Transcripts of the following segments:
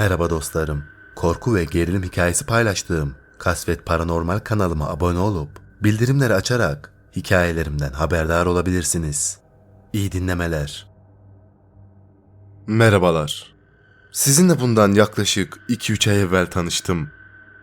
Merhaba dostlarım. Korku ve gerilim hikayesi paylaştığım Kasvet Paranormal kanalıma abone olup bildirimleri açarak hikayelerimden haberdar olabilirsiniz. İyi dinlemeler. Merhabalar. Sizinle bundan yaklaşık 2-3 ay evvel tanıştım.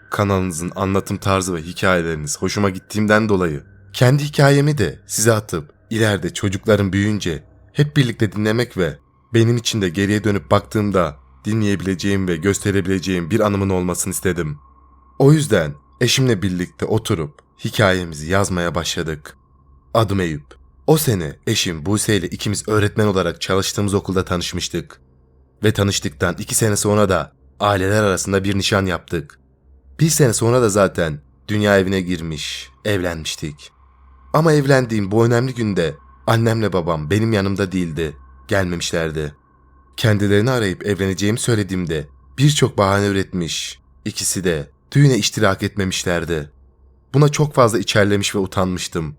Kanalınızın anlatım tarzı ve hikayeleriniz hoşuma gittiğimden dolayı kendi hikayemi de size atıp ileride çocuklarım büyüyünce hep birlikte dinlemek ve benim için de geriye dönüp baktığımda dinleyebileceğim ve gösterebileceğim bir anımın olmasını istedim. O yüzden eşimle birlikte oturup hikayemizi yazmaya başladık. Adım Eyüp. O sene eşim Buse ile ikimiz öğretmen olarak çalıştığımız okulda tanışmıştık. Ve tanıştıktan iki sene sonra da aileler arasında bir nişan yaptık. Bir sene sonra da zaten dünya evine girmiş, evlenmiştik. Ama evlendiğim bu önemli günde annemle babam benim yanımda değildi, gelmemişlerdi. Kendilerini arayıp evleneceğimi söylediğimde birçok bahane üretmiş, ikisi de düğüne iştirak etmemişlerdi. Buna çok fazla içerlemiş ve utanmıştım.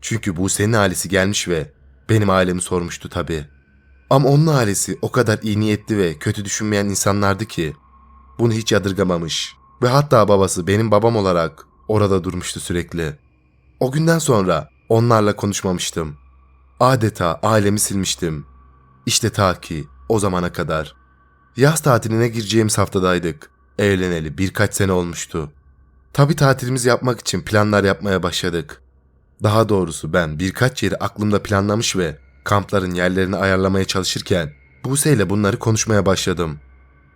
Çünkü Buse'nin ailesi gelmiş ve benim ailemi sormuştu tabii. Ama onun ailesi o kadar iyi niyetli ve kötü düşünmeyen insanlardı ki bunu hiç yadırgamamış ve hatta babası benim babam olarak orada durmuştu sürekli. O günden sonra onlarla konuşmamıştım. Adeta ailemi silmiştim. İşte ta ki o zamana kadar. Yaz tatiline gireceğimiz haftadaydık. Evleneli birkaç sene olmuştu. Tabi tatilimizi yapmak için planlar yapmaya başladık. Daha doğrusu ben birkaç yeri aklımda planlamış ve kampların yerlerini ayarlamaya çalışırken Buse ile bunları konuşmaya başladım.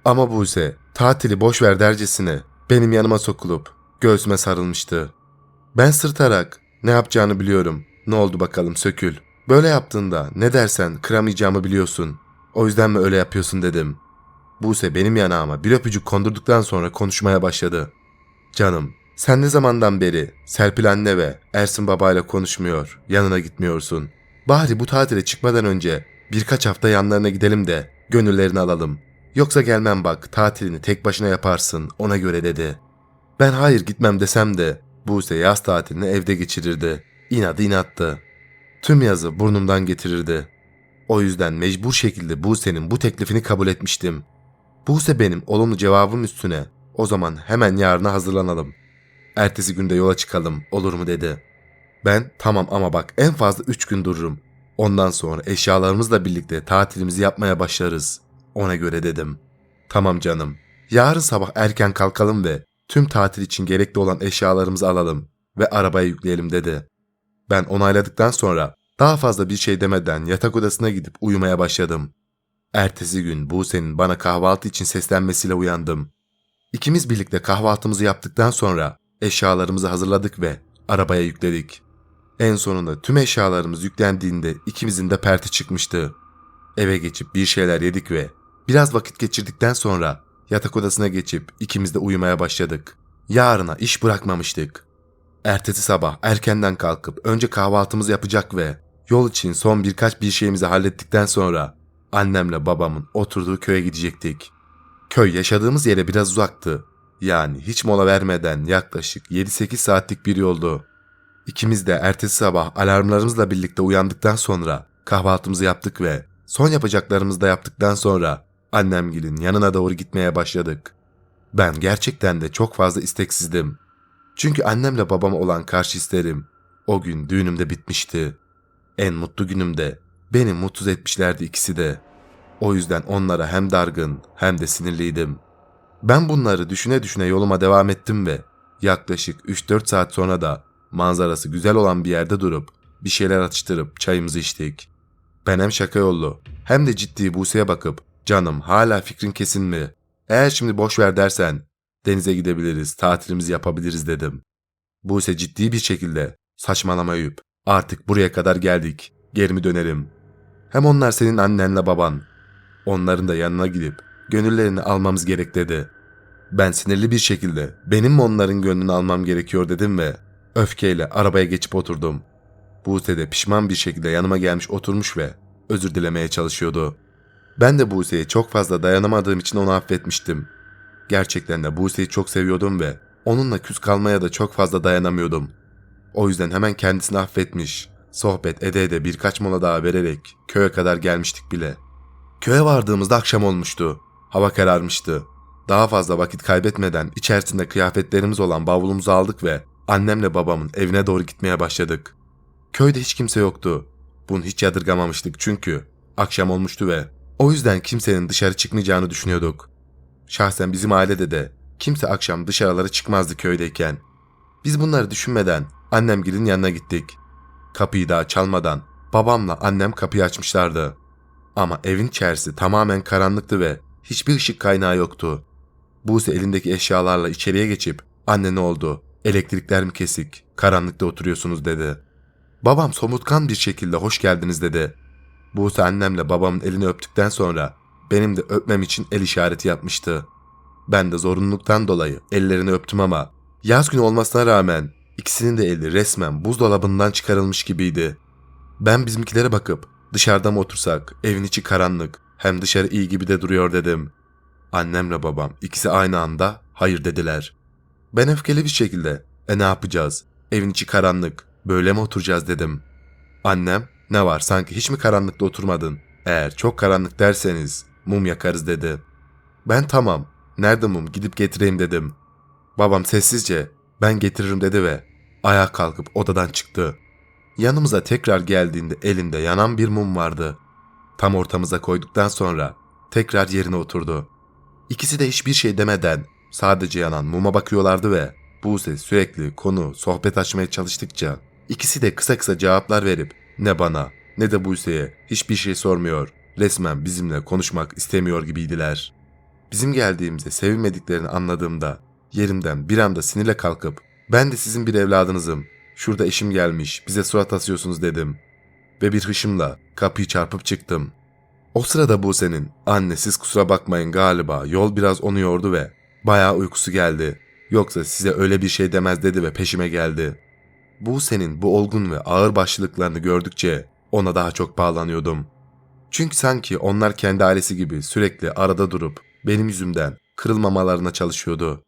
Ama Buse tatili boş ver dercesine benim yanıma sokulup göğsüme sarılmıştı. Ben sırtarak ne yapacağını biliyorum. Ne oldu bakalım sökül. Böyle yaptığında ne dersen kıramayacağımı biliyorsun. O yüzden mi öyle yapıyorsun dedim. Buse benim yanağıma bir öpücük kondurduktan sonra konuşmaya başladı. Canım, sen ne zamandan beri Serpil anne ve Ersin babayla konuşmuyor, yanına gitmiyorsun. Bari bu tatile çıkmadan önce birkaç hafta yanlarına gidelim de gönüllerini alalım. Yoksa gelmem bak tatilini tek başına yaparsın ona göre dedi. Ben hayır gitmem desem de Buse yaz tatilini evde geçirirdi. İnadı inattı. Tüm yazı burnumdan getirirdi. O yüzden mecbur şekilde Buse'nin bu teklifini kabul etmiştim. Buse benim olumlu cevabım üstüne o zaman hemen yarına hazırlanalım. Ertesi günde yola çıkalım olur mu dedi. Ben tamam ama bak en fazla 3 gün dururum. Ondan sonra eşyalarımızla birlikte tatilimizi yapmaya başlarız. Ona göre dedim. Tamam canım. Yarın sabah erken kalkalım ve tüm tatil için gerekli olan eşyalarımızı alalım ve arabaya yükleyelim dedi. Ben onayladıktan sonra daha fazla bir şey demeden yatak odasına gidip uyumaya başladım. Ertesi gün Buse'nin bana kahvaltı için seslenmesiyle uyandım. İkimiz birlikte kahvaltımızı yaptıktan sonra eşyalarımızı hazırladık ve arabaya yükledik. En sonunda tüm eşyalarımız yüklendiğinde ikimizin de perti çıkmıştı. Eve geçip bir şeyler yedik ve biraz vakit geçirdikten sonra yatak odasına geçip ikimiz de uyumaya başladık. Yarına iş bırakmamıştık. Ertesi sabah erkenden kalkıp önce kahvaltımızı yapacak ve yol için son birkaç bir şeyimizi hallettikten sonra annemle babamın oturduğu köye gidecektik. Köy yaşadığımız yere biraz uzaktı. Yani hiç mola vermeden yaklaşık 7-8 saatlik bir yoldu. İkimiz de ertesi sabah alarmlarımızla birlikte uyandıktan sonra kahvaltımızı yaptık ve son yapacaklarımızı da yaptıktan sonra annemgilin yanına doğru gitmeye başladık. Ben gerçekten de çok fazla isteksizdim. Çünkü annemle babama olan karşı isterim o gün düğünümde bitmişti. En mutlu günümde beni mutsuz etmişlerdi ikisi de. O yüzden onlara hem dargın hem de sinirliydim. Ben bunları düşüne düşüne yoluma devam ettim ve yaklaşık 3-4 saat sonra da manzarası güzel olan bir yerde durup bir şeyler atıştırıp çayımızı içtik. Ben hem şaka yollu hem de ciddi Buse'ye bakıp canım hala fikrin kesin mi? Eğer şimdi boş ver dersen denize gidebiliriz, tatilimizi yapabiliriz dedim. Buse ciddi bir şekilde saçmalama Eyüp. Artık buraya kadar geldik. Geri mi dönelim? Hem onlar senin annenle baban. Onların da yanına gidip gönüllerini almamız gerek dedi. Ben sinirli bir şekilde benim mi onların gönlünü almam gerekiyor dedim ve öfkeyle arabaya geçip oturdum. Buse de pişman bir şekilde yanıma gelmiş oturmuş ve özür dilemeye çalışıyordu. Ben de Buse'ye çok fazla dayanamadığım için onu affetmiştim. Gerçekten de Buse'yi çok seviyordum ve onunla küs kalmaya da çok fazla dayanamıyordum. O yüzden hemen kendisini affetmiş, sohbet ede ede birkaç mola daha vererek köye kadar gelmiştik bile. Köye vardığımızda akşam olmuştu. Hava kararmıştı. Daha fazla vakit kaybetmeden içerisinde kıyafetlerimiz olan bavulumuzu aldık ve annemle babamın evine doğru gitmeye başladık. Köyde hiç kimse yoktu. Bunu hiç yadırgamamıştık çünkü akşam olmuştu ve o yüzden kimsenin dışarı çıkmayacağını düşünüyorduk. Şahsen bizim ailede de kimse akşam dışarılara çıkmazdı köydeyken. Biz bunları düşünmeden annemgilin yanına gittik. Kapıyı daha çalmadan babamla annem kapıyı açmışlardı. Ama evin içerisi tamamen karanlıktı ve hiçbir ışık kaynağı yoktu. Buse elindeki eşyalarla içeriye geçip anne ne oldu? Elektrikler mi kesik? Karanlıkta oturuyorsunuz dedi. Babam somutkan bir şekilde hoş geldiniz dedi. Buse annemle babamın elini öptükten sonra benim de öpmem için el işareti yapmıştı. Ben de zorunluluktan dolayı ellerini öptüm ama yaz günü olmasına rağmen ikisinin de eli resmen buzdolabından çıkarılmış gibiydi. Ben bizimkilere bakıp dışarıda mı otursak evin içi karanlık hem dışarı iyi gibi de duruyor dedim. Annemle babam ikisi aynı anda hayır dediler. Ben öfkeli bir şekilde e ne yapacağız evin içi karanlık böyle mi oturacağız dedim. Annem ne var sanki hiç mi karanlıkta oturmadın eğer çok karanlık derseniz mum yakarız dedi. Ben tamam nerede mum gidip getireyim dedim. Babam sessizce ben getiririm dedi ve ayağa kalkıp odadan çıktı. Yanımıza tekrar geldiğinde elinde yanan bir mum vardı. Tam ortamıza koyduktan sonra tekrar yerine oturdu. İkisi de hiçbir şey demeden sadece yanan muma bakıyorlardı ve Buse sürekli konu, sohbet açmaya çalıştıkça ikisi de kısa kısa cevaplar verip ne bana ne de Buse'ye hiçbir şey sormuyor. Resmen bizimle konuşmak istemiyor gibiydiler. Bizim geldiğimize sevinmediklerini anladığımda yerimden bir anda sinirle kalkıp ben de sizin bir evladınızım. Şurada eşim gelmiş bize surat asıyorsunuz dedim. Ve bir hışımla kapıyı çarpıp çıktım. O sırada Buse'nin anne siz kusura bakmayın galiba yol biraz onu yordu ve bayağı uykusu geldi. Yoksa size öyle bir şey demez dedi ve peşime geldi. Buse'nin bu olgun ve ağır başlılıklarını gördükçe ona daha çok bağlanıyordum. Çünkü sanki onlar kendi ailesi gibi sürekli arada durup benim yüzümden kırılmamalarına çalışıyordu.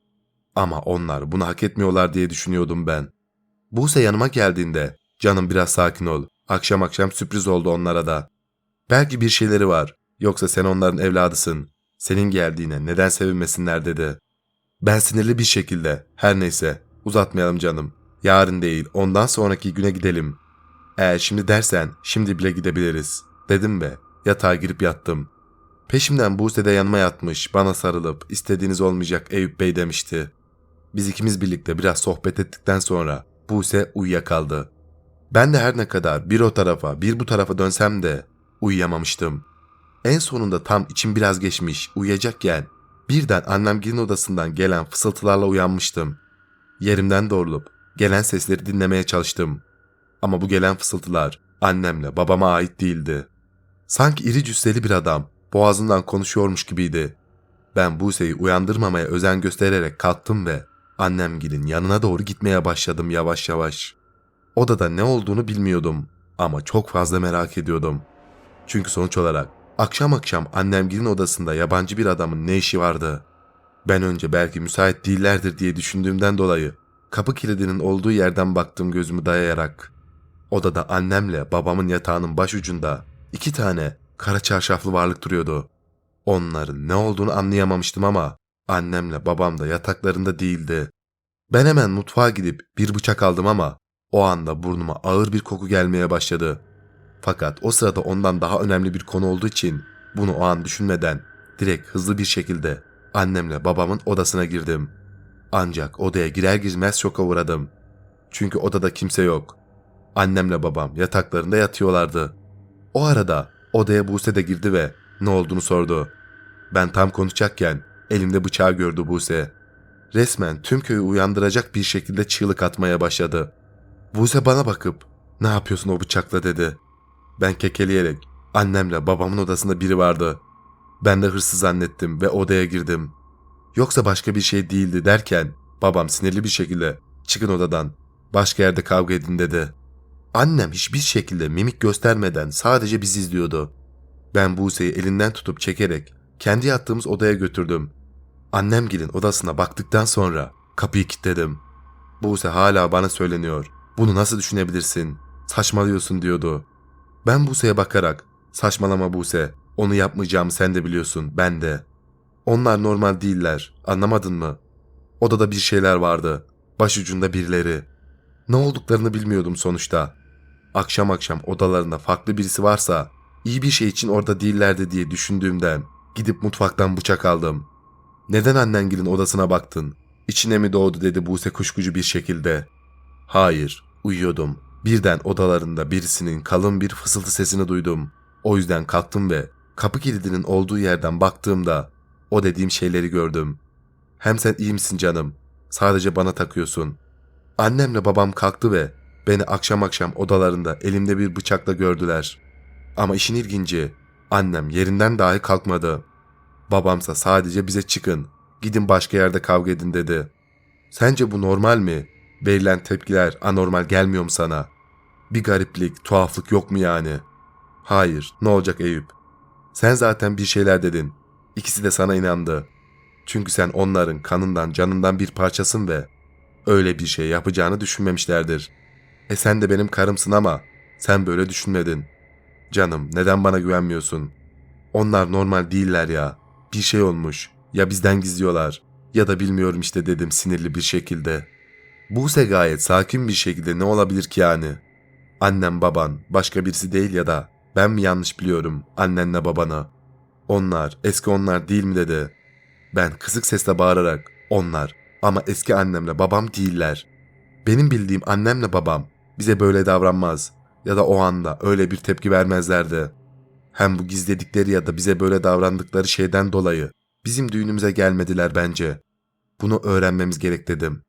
Ama onlar bunu hak etmiyorlar diye düşünüyordum ben. Buse yanıma geldiğinde canım biraz sakin ol. Akşam akşam sürpriz oldu onlara da. Belki bir şeyleri var. Yoksa sen onların evladısın. Senin geldiğine neden sevinmesinler dedi. Ben sinirli bir şekilde her neyse uzatmayalım canım. Yarın değil ondan sonraki güne gidelim. Eğer şimdi dersen şimdi bile gidebiliriz dedim ve yatağa girip yattım. Peşimden Buse de yanıma yatmış bana sarılıp istediğiniz olmayacak Eyüp Bey demişti. Biz ikimiz birlikte biraz sohbet ettikten sonra Buse uyuyakaldı. Ben de her ne kadar bir o tarafa bir bu tarafa dönsem de uyuyamamıştım. En sonunda tam içim biraz geçmiş uyuyacakken birden annemgilin odasından gelen fısıltılarla uyanmıştım. Yerimden doğrulup gelen sesleri dinlemeye çalıştım. Ama bu gelen fısıltılar annemle babama ait değildi. Sanki iri cüsseli bir adam boğazından konuşuyormuş gibiydi. Ben Buse'yi uyandırmamaya özen göstererek kalktım ve annemgilin yanına doğru gitmeye başladım yavaş yavaş. Odada ne olduğunu bilmiyordum ama çok fazla merak ediyordum. Çünkü sonuç olarak akşam akşam annemgilin odasında yabancı bir adamın ne işi vardı? Ben önce belki müsait değillerdir diye düşündüğümden dolayı kapı kilidinin olduğu yerden baktım gözümü dayayarak. Odada annemle babamın yatağının başucunda iki tane kara çarşaflı varlık duruyordu. Onların ne olduğunu anlayamamıştım ama annemle babam da yataklarında değildi. Ben hemen mutfağa gidip bir bıçak aldım ama o anda burnuma ağır bir koku gelmeye başladı. Fakat o sırada ondan daha önemli bir konu olduğu için bunu o an düşünmeden direkt hızlı bir şekilde annemle babamın odasına girdim. Ancak odaya girer girmez şoka uğradım. Çünkü odada kimse yok. Annemle babam yataklarında yatıyorlardı. O arada odaya Buse de girdi ve ne olduğunu sordu. Ben tam konuşacakken elimde bıçağı gördü Buse. Resmen tüm köyü uyandıracak bir şekilde çığlık atmaya başladı. Buse bana bakıp ne yapıyorsun o bıçakla dedi. Ben kekeleyerek annemle babamın odasında biri vardı. Ben de hırsız zannettim ve odaya girdim. Yoksa başka bir şey değildi derken babam sinirli bir şekilde çıkın odadan başka yerde kavga edin dedi. Annem hiçbir şekilde mimik göstermeden sadece bizi izliyordu. Ben Buse'yi elinden tutup çekerek kendi yattığımız odaya götürdüm. Annemgilin odasına baktıktan sonra kapıyı kilitledim. Buse hala bana söyleniyor. Bunu nasıl düşünebilirsin? Saçmalıyorsun diyordu. Ben Buse'ye bakarak saçmalama Buse onu yapmayacağımı sen de biliyorsun ben de. Onlar normal değiller. Anlamadın mı? Odada bir şeyler vardı. Başucunda birileri. Ne olduklarını bilmiyordum sonuçta. Akşam akşam odalarında farklı birisi varsa iyi bir şey için orada değillerdi diye düşündüğümden gidip mutfaktan bıçak aldım. Neden annengilin odasına baktın? İçine mi doğdu dedi Buse kuşkucu bir şekilde. Hayır, uyuyordum. Birden odalarında birisinin kalın bir fısıltı sesini duydum. O yüzden kalktım ve kapı kilidinin olduğu yerden baktığımda o dediğim şeyleri gördüm. Hem sen iyi misin canım? Sadece bana takıyorsun. Annemle babam kalktı ve beni akşam akşam odalarında elimde bir bıçakla gördüler. Ama işin ilginci annem yerinden dahi kalkmadı. Babamsa sadece bize çıkın, gidin başka yerde kavga edin dedi. Sence bu normal mi? Verilen tepkiler anormal gelmiyor mu sana? Bir gariplik, tuhaflık yok mu yani? Hayır, ne olacak Eyüp? Sen zaten bir şeyler dedin. İkisi de sana inandı. Çünkü sen onların kanından, canından bir parçasın ve öyle bir şey yapacağını düşünmemişlerdir. E sen de benim karımsın ama sen böyle düşünmedin. Canım, neden bana güvenmiyorsun? Onlar normal değiller ya. Bir şey olmuş. Ya bizden gizliyorlar ya da bilmiyorum işte dedim sinirli bir şekilde. Buse gayet sakin bir şekilde ne olabilir ki yani? Annem baban başka birisi değil ya da ben mi yanlış biliyorum annenle babana? Onlar eski onlar değil mi dedi. Ben kısık sesle bağırarak onlar ama eski annemle babam değiller. Benim bildiğim annemle babam bize böyle davranmaz ya da o anda öyle bir tepki vermezlerdi. Hem bu gizledikleri ya da bize böyle davrandıkları şeyden dolayı bizim düğünümüze gelmediler bence. Bunu öğrenmemiz gerek dedim.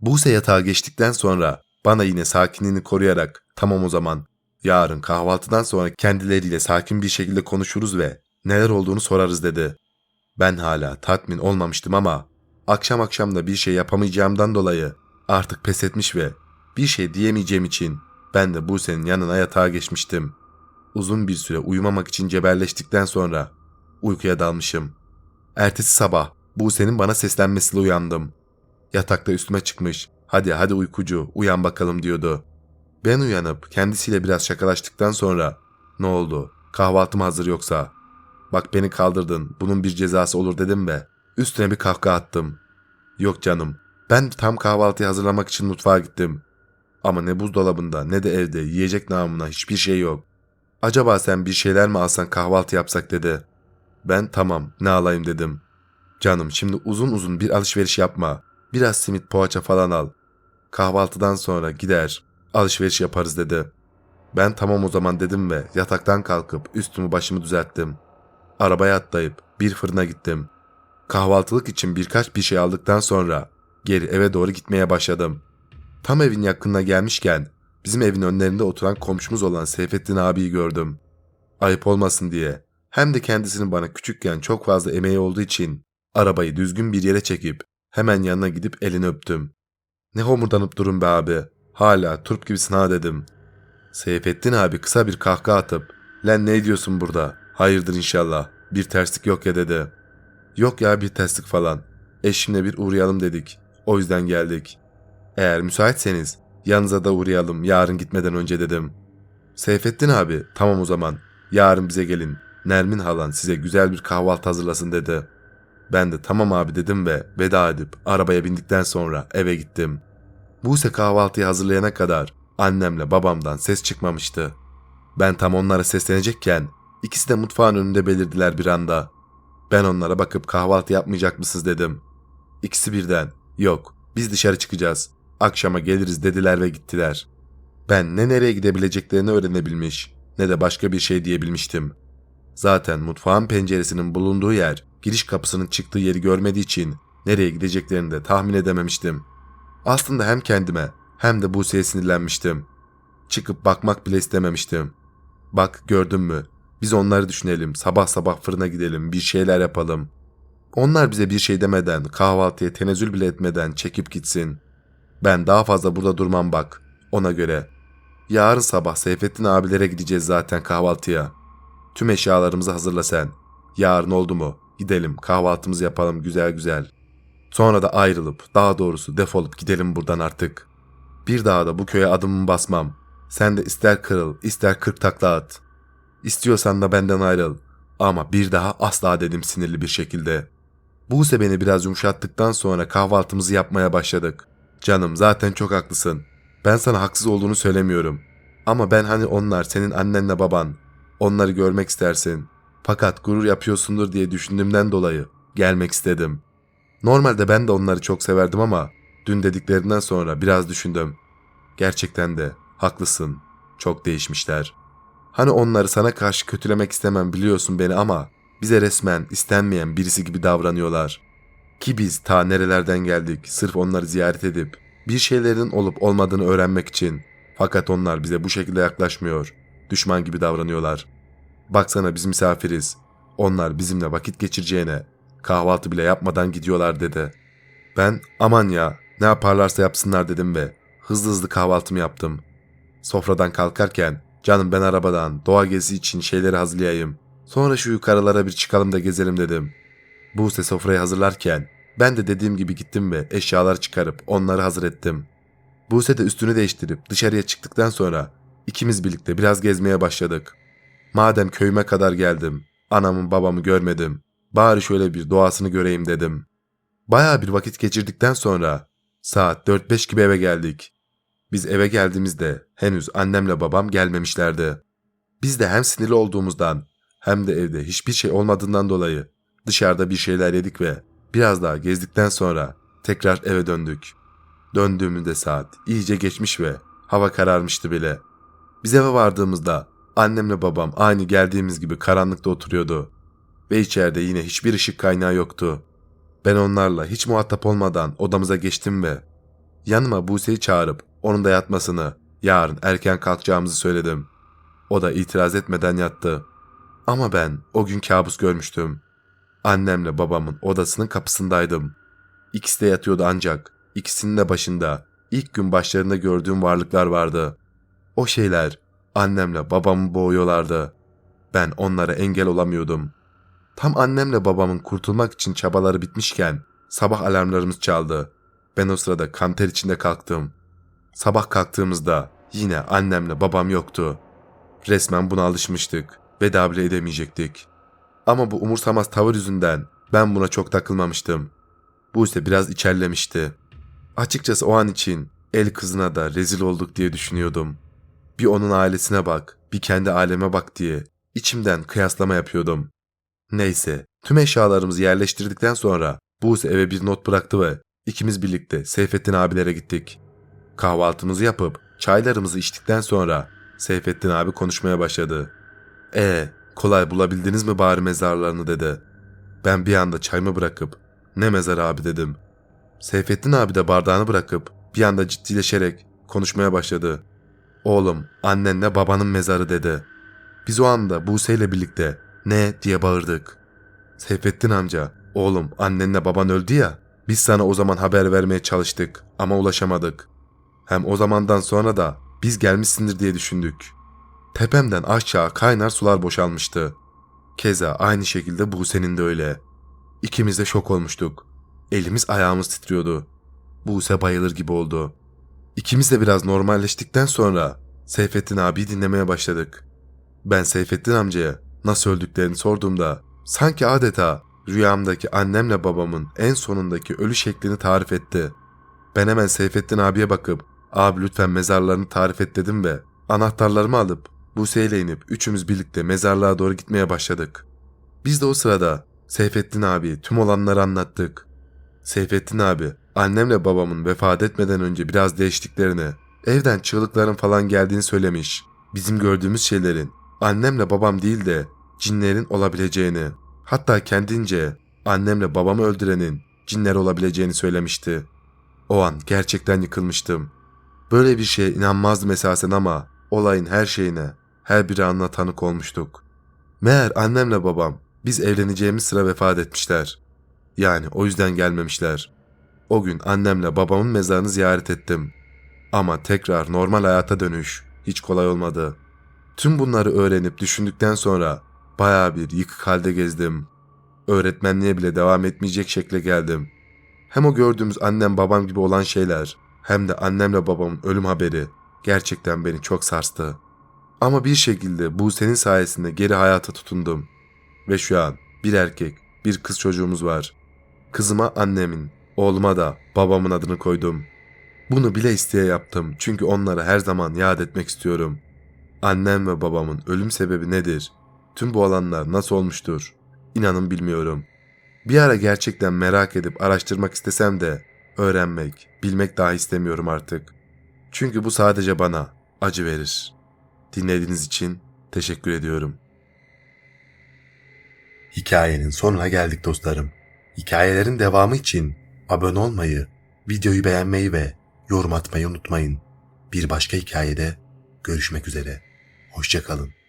Buse yatağa geçtikten sonra bana yine sakinliğini koruyarak tamam o zaman yarın kahvaltıdan sonra kendileriyle sakin bir şekilde konuşuruz ve neler olduğunu sorarız dedi. Ben hala tatmin olmamıştım ama akşam akşam da bir şey yapamayacağımdan dolayı artık pes etmiş ve bir şey diyemeyeceğim için ben de Buse'nin yanına yatağa geçmiştim. Uzun bir süre uyumamak için cebelleştikten sonra uykuya dalmışım. Ertesi sabah Buse'nin bana seslenmesiyle uyandım. Yatakta üstüme çıkmış. Hadi hadi uykucu uyan bakalım diyordu. Ben uyanıp kendisiyle biraz şakalaştıktan sonra ne oldu? Kahvaltım hazır yoksa? Bak beni kaldırdın. Bunun bir cezası olur dedim ve üstüne bir kahkaha attım. Yok canım. Ben tam kahvaltıyı hazırlamak için mutfağa gittim. Ama ne buzdolabında ne de evde yiyecek namına hiçbir şey yok. Acaba sen bir şeyler mi alsan kahvaltı yapsak dedi. Ben tamam ne alayım dedim. Canım şimdi uzun uzun bir alışveriş yapma. Biraz simit poğaça falan al. Kahvaltıdan sonra gider alışveriş yaparız dedi. Ben tamam o zaman dedim ve yataktan kalkıp üstümü başımı düzelttim. Arabaya atlayıp bir fırına gittim. Kahvaltılık için birkaç bir şey aldıktan sonra geri eve doğru gitmeye başladım. Tam evin yakınına gelmişken bizim evin önlerinde oturan komşumuz olan Seyfettin abiyi gördüm. Ayıp olmasın diye hem de kendisinin bana küçükken çok fazla emeği olduğu için arabayı düzgün bir yere çekip hemen yanına gidip elini öptüm. Ne homurdanıp durun be abi. Hala turp gibisin ha dedim. Seyfettin abi kısa bir kahkaha atıp Lan ne diyorsun burada? Hayırdır inşallah. Bir terslik yok ya dedi. Yok ya bir terslik falan. Eşimle bir uğrayalım dedik. O yüzden geldik. Eğer müsaitseniz yanınıza da uğrayalım yarın gitmeden önce dedim. Seyfettin abi tamam o zaman. Yarın bize gelin. Nermin halan size güzel bir kahvaltı hazırlasın dedi. Ben de tamam abi dedim ve veda edip arabaya bindikten sonra eve gittim. Buse kahvaltıyı hazırlayana kadar annemle babamdan ses çıkmamıştı. Ben tam onlara seslenecekken ikisi de mutfağın önünde belirdiler bir anda. Ben onlara bakıp kahvaltı yapmayacak mısınız dedim. İkisi birden yok biz dışarı çıkacağız. Akşama geliriz dediler ve gittiler. Ben ne nereye gidebileceklerini öğrenebilmiş ne de başka bir şey diyebilmiştim. Zaten mutfağın penceresinin bulunduğu yer giriş kapısının çıktığı yeri görmediği için nereye gideceklerini de tahmin edememiştim. Aslında hem kendime hem de Buse'ye sinirlenmiştim. Çıkıp bakmak bile istememiştim. Bak gördün mü? Biz onları düşünelim. Sabah sabah fırına gidelim. Bir şeyler yapalım. Onlar bize bir şey demeden, kahvaltıya tenezzül bile etmeden çekip gitsin. Ben daha fazla burada durmam bak. Ona göre. Yarın sabah Seyfettin abilere gideceğiz zaten kahvaltıya. Tüm eşyalarımızı hazırla sen. Yarın oldu mu? Gidelim kahvaltımızı yapalım güzel güzel. Sonra da ayrılıp daha doğrusu defolup gidelim buradan artık. Bir daha da bu köye adımımı basmam. Sen de ister kırıl ister kırk takla at. İstiyorsan da benden ayrıl. Ama bir daha asla dedim sinirli bir şekilde. Buse beni biraz yumuşattıktan sonra kahvaltımızı yapmaya başladık. Canım zaten çok haklısın. Ben sana haksız olduğunu söylemiyorum. Ama ben hani onlar senin annenle baban. Onları görmek istersin. Fakat gurur yapıyorsundur diye düşündüğümden dolayı gelmek istedim. Normalde ben de onları çok severdim ama dün dediklerinden sonra biraz düşündüm. Gerçekten de haklısın. Çok değişmişler. Hani onları sana karşı kötülemek istemem biliyorsun beni ama bize resmen istenmeyen birisi gibi davranıyorlar. Ki biz ta nerelerden geldik sırf onları ziyaret edip bir şeylerin olup olmadığını öğrenmek için. Fakat onlar bize bu şekilde yaklaşmıyor. Düşman gibi davranıyorlar. Baksana biz misafiriz. Onlar bizimle vakit geçireceğine kahvaltı bile yapmadan gidiyorlar dedi. Ben aman ya ne yaparlarsa yapsınlar dedim ve hızlı hızlı kahvaltımı yaptım. Sofradan kalkarken canım ben arabadan doğa gezi için şeyleri hazırlayayım. Sonra şu yukarılara bir çıkalım da gezelim dedim. Buse sofrayı hazırlarken ben de dediğim gibi gittim ve eşyalar çıkarıp onları hazır ettim. Buse de üstünü değiştirip dışarıya çıktıktan sonra ikimiz birlikte biraz gezmeye başladık. Madem köyüme kadar geldim, anamın babamı görmedim, bari şöyle bir doğasını göreyim dedim. Bayağı bir vakit geçirdikten sonra saat 4-5 gibi eve geldik. Biz eve geldiğimizde henüz annemle babam gelmemişlerdi. Biz de hem sinirli olduğumuzdan hem de evde hiçbir şey olmadığından dolayı dışarıda bir şeyler yedik ve biraz daha gezdikten sonra tekrar eve döndük. Döndüğümüzde saat iyice geçmiş ve hava kararmıştı bile. Biz eve vardığımızda annemle babam aynı geldiğimiz gibi karanlıkta oturuyordu. Ve içeride yine hiçbir ışık kaynağı yoktu. Ben onlarla hiç muhatap olmadan odamıza geçtim ve yanıma Buse'yi çağırıp onun da yatmasını, yarın erken kalkacağımızı söyledim. O da itiraz etmeden yattı. Ama ben o gün kabus görmüştüm. Annemle babamın odasının kapısındaydım. İkisi de yatıyordu ancak ikisinin de başında ilk gün başlarında gördüğüm varlıklar vardı. O şeyler annemle babamı boğuyorlardı. Ben onlara engel olamıyordum. Tam annemle babamın kurtulmak için çabaları bitmişken sabah alarmlarımız çaldı. Ben o sırada kanter içinde kalktım. Sabah kalktığımızda yine annemle babam yoktu. Resmen buna alışmıştık ve bile edemeyecektik. Ama bu umursamaz tavır yüzünden ben buna çok takılmamıştım. Bu ise biraz içerlemişti. Açıkçası o an için el kızına da rezil olduk diye düşünüyordum. Bir onun ailesine bak, bir kendi aileme bak diye içimden kıyaslama yapıyordum. Neyse, tüm eşyalarımızı yerleştirdikten sonra Buse eve bir not bıraktı ve ikimiz birlikte Seyfettin abilere gittik. Kahvaltımızı yapıp çaylarımızı içtikten sonra Seyfettin abi konuşmaya başladı. E kolay bulabildiniz mi bari mezarlarını dedi. Ben bir anda çayımı bırakıp ne mezar abi dedim. Seyfettin abi de bardağını bırakıp bir anda ciddileşerek konuşmaya başladı. Oğlum annenle babanın mezarı dedi. Biz o anda Buse ile birlikte ne diye bağırdık. Seyfettin amca oğlum annenle baban öldü ya biz sana o zaman haber vermeye çalıştık ama ulaşamadık. Hem o zamandan sonra da biz gelmişsindir diye düşündük. Tepemden aşağı kaynar sular boşalmıştı. Keza aynı şekilde Buse'nin de öyle. İkimiz de şok olmuştuk. Elimiz ayağımız titriyordu. Buse bayılır gibi oldu. İkimiz de biraz normalleştikten sonra Seyfettin abi dinlemeye başladık. Ben Seyfettin amcaya nasıl öldüklerini sorduğumda sanki adeta rüyamdaki annemle babamın en sonundaki ölü şeklini tarif etti. Ben hemen Seyfettin abiye bakıp abi lütfen mezarlarını tarif et dedim ve anahtarlarımı alıp Buse'yle inip üçümüz birlikte mezarlığa doğru gitmeye başladık. Biz de o sırada Seyfettin abi tüm olanları anlattık. Seyfettin abi annemle babamın vefat etmeden önce biraz değiştiklerini, evden çığlıkların falan geldiğini söylemiş. Bizim gördüğümüz şeylerin annemle babam değil de cinlerin olabileceğini, hatta kendince annemle babamı öldürenin cinler olabileceğini söylemişti. O an gerçekten yıkılmıştım. Böyle bir şeye inanmazdım esasen ama olayın her şeyine, her bir anına tanık olmuştuk. Meğer annemle babam biz evleneceğimiz sıra vefat etmişler. Yani o yüzden gelmemişler. O gün annemle babamın mezarını ziyaret ettim. Ama tekrar normal hayata dönüş hiç kolay olmadı. Tüm bunları öğrenip düşündükten sonra baya bir yıkık halde gezdim. Öğretmenliğe bile devam etmeyecek şekle geldim. Hem o gördüğümüz annem babam gibi olan şeyler hem de annemle babamın ölüm haberi gerçekten beni çok sarstı. Ama bir şekilde bu senin sayesinde geri hayata tutundum. Ve şu an bir erkek, bir kız çocuğumuz var. Kızıma annemin, oğluma da babamın adını koydum. Bunu bile isteye yaptım çünkü onları her zaman yad etmek istiyorum. Annem ve babamın ölüm sebebi nedir? Tüm bu olanlar nasıl olmuştur? İnanın bilmiyorum. Bir ara gerçekten merak edip araştırmak istesem de öğrenmek, bilmek daha istemiyorum artık. Çünkü bu sadece bana acı verir. Dinlediğiniz için teşekkür ediyorum. Hikayenin sonuna geldik dostlarım. Hikayelerin devamı için abone olmayı, videoyu beğenmeyi ve yorum atmayı unutmayın. Bir başka hikayede görüşmek üzere. Hoşçakalın.